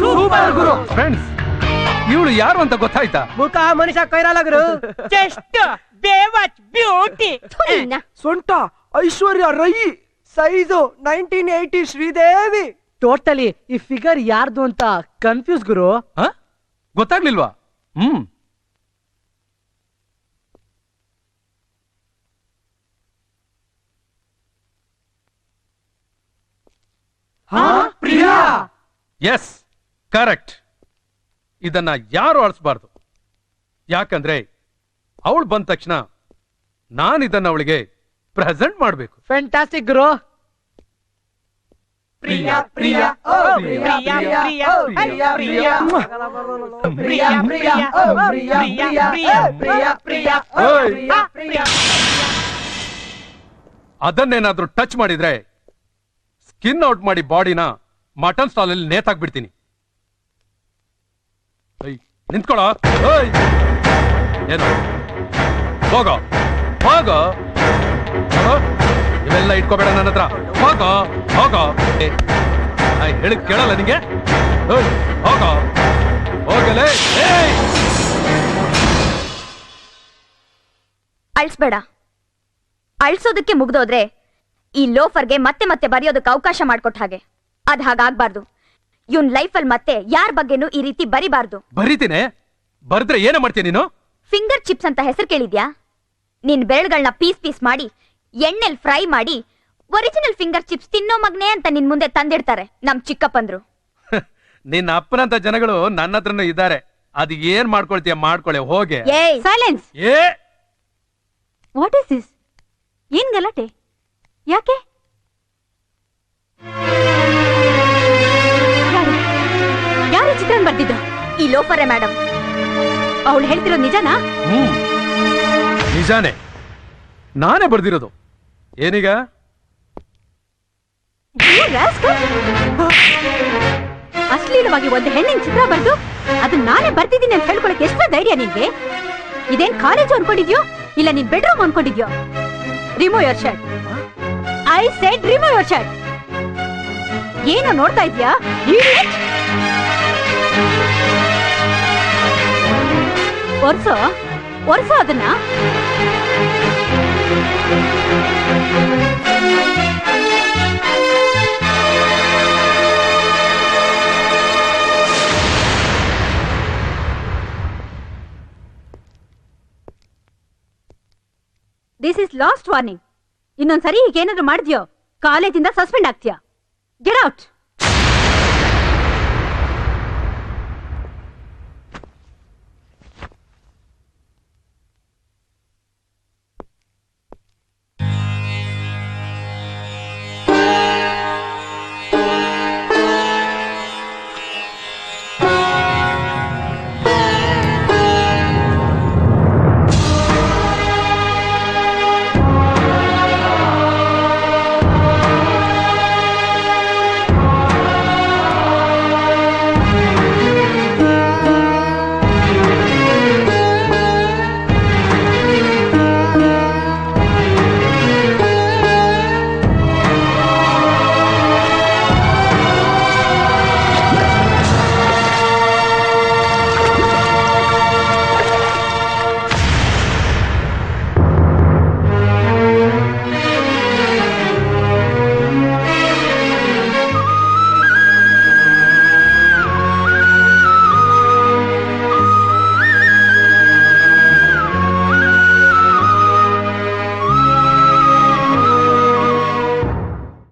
Super ಗುರು friends ಇವಳು ಯಾರು ಅಂತ ಗೊತ್ತಾಯ್ತಾ? ಮುಖ ಮನುಷ್ಯ ಕೈರಾಲಗರು ಗುರು ಜಸ್ಟ್ ಬೇವಚ್ ಬ್ಯೂಟಿ ಸೊಂಟ Aishwarya Rai size nineteen eighty Sridevi. Totally ಈ ಫಿಗರ್ ಯಾರ್ದು ಅಂತ ಕನ್ಫ್ಯೂಸ್ ಗುರು. ಹಾ? ಗೊತ್ತಾಗ್ಲಿಲ್ವಾ? ಹ್ಮ್. ಪ್ರಿಯಾ. Yes correct. ಇದನ್ನ ಯಾರು ಅಳಿಸ್ಬಾರ್ದು ಯಾಕಂದ್ರೆ ಅವಳು ಬಂದ ತಕ್ಷಣ ನಾನು ಇದನ್ನ ಅವಳಿಗೆ ಪ್ರೆಸೆಂಟ್ ಮಾಡಬೇಕು. ಫ್ಯಾಂಟಾಸ್ಟಿಕ್ ಗುರು. ಪ್ರಿಯಾ ಪ್ರಿಯಾ ಓ ಪ್ರಿಯಾ ಪ್ರಿಯಾ ಪ್ರಿಯಾ ಪ್ರಿಯಾ ಪ್ರಿಯಾ. ಪ್ರಿಯಾ ಓ ಪ್ರಿಯಾ ಪ್ರಿಯಾ ಪ್ರಿಯಾ ಪ್ರಿಯಾ ಓ ಪ್ರಿಯಾ ಪ್ರಿಯಾ. ಅದನ್ನೇನಾದ್ರೂ ಟಚ್ ಮಾಡಿದ್ರೆ ಸ್ಕಿನ್ ಔಟ್ ಮಾಡಿ ಬಾಡಿನ ಮಟನ್ ಸ್ಟಾಲ್ ಅಲ್ಲಿ ನೇತಾಕ್ಬಿಡ್ತೀನಿ. ಹೋಗೋ. ಹೋಗೋ. ಇವೆಲ್ಲ ಇಟ್ಕೋಬೇಡ ನನ್ನ ಹತ್ರ. ಹೋಗೋ. ಹೋಗೋ. ಹೇಳಿದ್ ಕೇಳಲ್ಲ ನಿಂಗೆ? ಹೋಗ ಹೋಗೋ. ಹೋಗಲೇ. ಅಳ್ಸ್ಬೇಡ. ಅಳ್ಸೋದಕ್ಕೆ ಮುಗ್ದೋದ್ರೆ ಈ ಲೋಫರ್ಗೆ ಮತ್ತೆ ಮತ್ತೆ ಬರೆಯೋದಕ್ಕೆ ಅವಕಾಶ ಮಾಡ್ಕೊಟ್ಟ ಹಾಗೆ. ಅದ್ ಹಾಗಾಗ್ಬಾರ್ದು. ಇವನ್ ಲೈಫಲ್ಲಿ ಮತ್ತೆ ಯಾರ ಬಗ್ಗೆನೂ ಈ ರೀತಿ ಬರಿಬಾರ್ದು. ಬರೀತೀನಿ? ಬರ್ದ್ರೆ ಏನ ಮಾಡ್ತೀನಿ ನೀನು? ಫಿಂಗರ್ ಚಿಪ್ಸ್ ಅಂತ ಹೆಸರು ಕೇಳಿದ್ಯಾ? ನಿನ್ ಬೆರಳುಗಳನ್ನ ಪೀಸ್ ಪೀಸ್ ಮಾಡಿ ಎಣ್ಣೆಲ್ ಫ್ರೈ ಮಾಡಿ ಒರಿಜಿನಲ್ ಫಿಂಗರ್ ಚಿಪ್ಸ್ ತಿನ್ನೋ ಮಗ್ನೆ ಅಂತ ನಿನ್ ಮುಂದೆ ತಂದಿಡ್ತಾರೆ ನಮ್ ಚಿಕ್ಕಪ್ಪಂದ್ರು. ನಿನ್ನ ಅಪ್ಪನಂತ ಜನಗಳು ನನ್ನ ಹತ್ರನೂ ಇದ್ದಾರೆ. ಅದ್ ಏನ್ ಮಾಡ್ಕೊಳ್ತೀಯ ಮಾಡ್ಕೊಳ್ಳಿ ಹೋಗೆ. ಏಯ್ ಸೈಲೆನ್ಸ್ ಏ! ವಾಟ್ ಇಸ್ ದಿಸ್ ಏನ್ ಗಲಾಟೆ? ಯಾಕೆ? ಈ ಲೋಪರೆ ಮೇಡಮ್ ಅವಳು ಹೇಳ್ತಿರೋ ನಿಜನಾ? ಹ್ಮ್. ನಿಜಾನೇ. ನಾನೇ ಬರ್ದಿರೋದು. ಏನೀಗ? You rascal! ಅಶ್ಲೀಲವಾಗಿ ಒಂದು ಹೆಣ್ಣಿನ ಚಿತ್ರ ಬರ್ದು ಅದನ್ನ ನಾನೇ ಬರ್ತಿದ್ದೀನಿ ಅಂತ ಹೇಳ್ಕೊಳಕ್ ಎಷ್ಟು ಧೈರ್ಯ ನಿನ್ಗೆ? ಇದೇನ್ ಕಾಲೇಜು ಅನ್ಕೊಂಡಿದ್ಯೋ? ಇಲ್ಲ ನಿನ್ bedroom ಅನ್ಕೊಂಡಿದ್ಯೋ? Remove your shirt I said remove your shirt ಏನೋ ನೋಡ್ತಾ ಇದ್ಯಾ? ಒರ್ಸೋ? ಒರ್ಸೋ ಅದನ್ನ? ದಿಸ್ ಇಸ್ ಲಾಸ್ಟ್ ವಾರ್ನಿಂಗ್ ಇನ್ನೊಂದ್ಸರಿ ಈಗೇನಾದ್ರು ಮಾಡಿದ್ಯೋ? ಕಾಲೇಜಿಂದ ಸಸ್ಪೆಂಡ್ ಆಗ್ತೀಯಾ? Get out